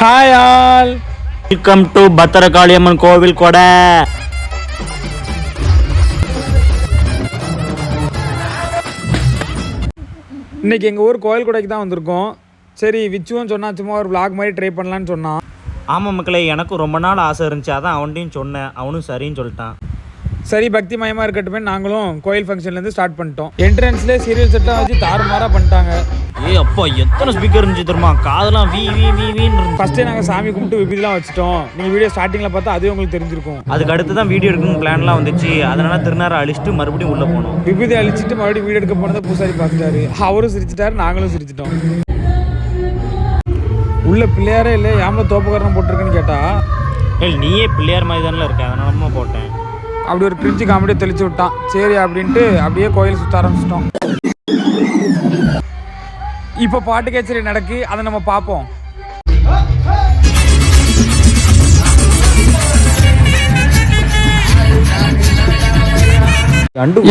Hi all welcome to Bhadrakaliamman கோவில் கொடை இன்னைக்கு எங்கள் ஊர் கோயில் கொடைக்கு தான் வந்திருக்கோம். சரி விச்சுவும் சொன்னா சும்மா ஒரு vlog மாதிரி ட்ரை பண்ணலான்னு சொன்னான். ஆமாம் மக்களே எனக்கும் ரொம்ப நாள் ஆசை இருந்துச்சு. அதான் அவன்கிட்டையும் சொன்னேன். அவனும் சரின்னு சொல்லிட்டான். சரி பக்தி மயமாக இருக்கட்டுமே. நாங்களும் கோயில் ஃபங்க்ஷன்லேருந்து ஸ்டார்ட் பண்ணிட்டோம். என்ட்ரன்ஸ்லேயே சீரியல் செட்டாக வச்சு தாறுமாறாக பண்ணிட்டாங்க. ஏய் அப்பா எத்தனை ஸ்பீக்கர் இருந்துச்சு தெரியுமா? காதெல்லாம் வி வி வி வின்னு ஃபஸ்ட்டே நாங்கள் சாமி கும்பிட்டு விபதிலாம் வச்சுட்டோம். நீங்கள் வீடியோ ஸ்டார்டிங்கில் பார்த்தா அதுவே உங்களுக்கு தெரிஞ்சிருக்கும். அதுக்கு அடுத்து தான் வீடியோ எடுக்கணும் பிளான்லாம் வந்துச்சு. அதனால திருநாரை அழிச்சிட்டு மறுபடியும் உள்ளே போனோம். விபதி அழிச்சிட்டு மறுபடியும் வீடியோ எடுக்க போனதை பூசாரி பார்த்துட்டாரு. அவரும் சிரிச்சிட்டாரு நாங்களும் சிரிச்சிட்டோம். உள்ள பிள்ளையாரே இல்லை ஏமா தோப்புக்காரன் போட்டிருக்குன்னு கேட்டா? ஏய் நீயே பிள்ளையார் மாதிரி தானே இருக்க. அதனால தான் போட்டேன். அப்படி ஒரு கிரிஞ்சு காமெடியை தெளிச்சு விட்டான். சரி அப்படின்ட்டு அப்படியே கோயில் சுத்த ஆரம்பிச்சிட்டோம். இப்போ பாட்டு கச்சேரி நடக்கு அதை நம்ம பார்ப்போம்.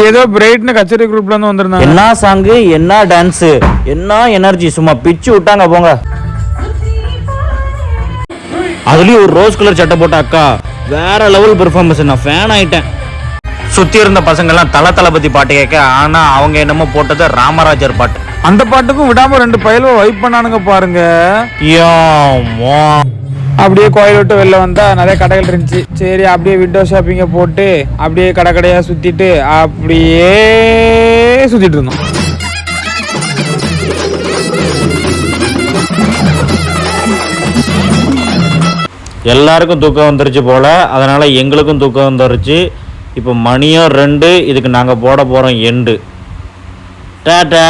ஏதோ பிரைட்னு கச்சேரி குரூப்ல இருந்து வந்திருந்தாங்க. என்ன சாங்கு என்ன டான்ஸு என்ன எனர்ஜி சும்மா பிச்சு விட்டாங்க போங்க. அதுலயும் ஒரு ரோஸ் கலர் சட்டை போட்ட அக்கா. வேற லெவல் பெர்ஃபார்மன்ஸ் நான் ஃபேன் ஆயிட்டேன். சுத்தி இருந்த பசங்கெல்லாம் தல தளபதி பாட்டு கேட்க ஆனா அவங்க என்னமோ போட்டது ராமராஜர் பாட்டு. அந்த பாட்டுக்கும் விடாம ரெண்டு பயலும் வைப் பண்ணானுங்க பாருங்க. அப்படியே கோயில் விட்டு வெளில வந்தா நிறைய கடைகள் இருந்துச்சு. சரி அப்படியே விண்டோ ஷாப்பிங்கை போட்டு அப்படியே கடை கடையா சுத்திட்டு அப்படியே சுத்திட்டு இருந்தோம். எல்லாருக்கும் தூக்கம் வந்துருச்சு போல. அதனால எங்களுக்கும் தூக்கம் வந்துருச்சு. இப்போ மணியும் ரெண்டு இதுக்கு நாங்கள் போட போகிறோம் எண்டு. டாடா.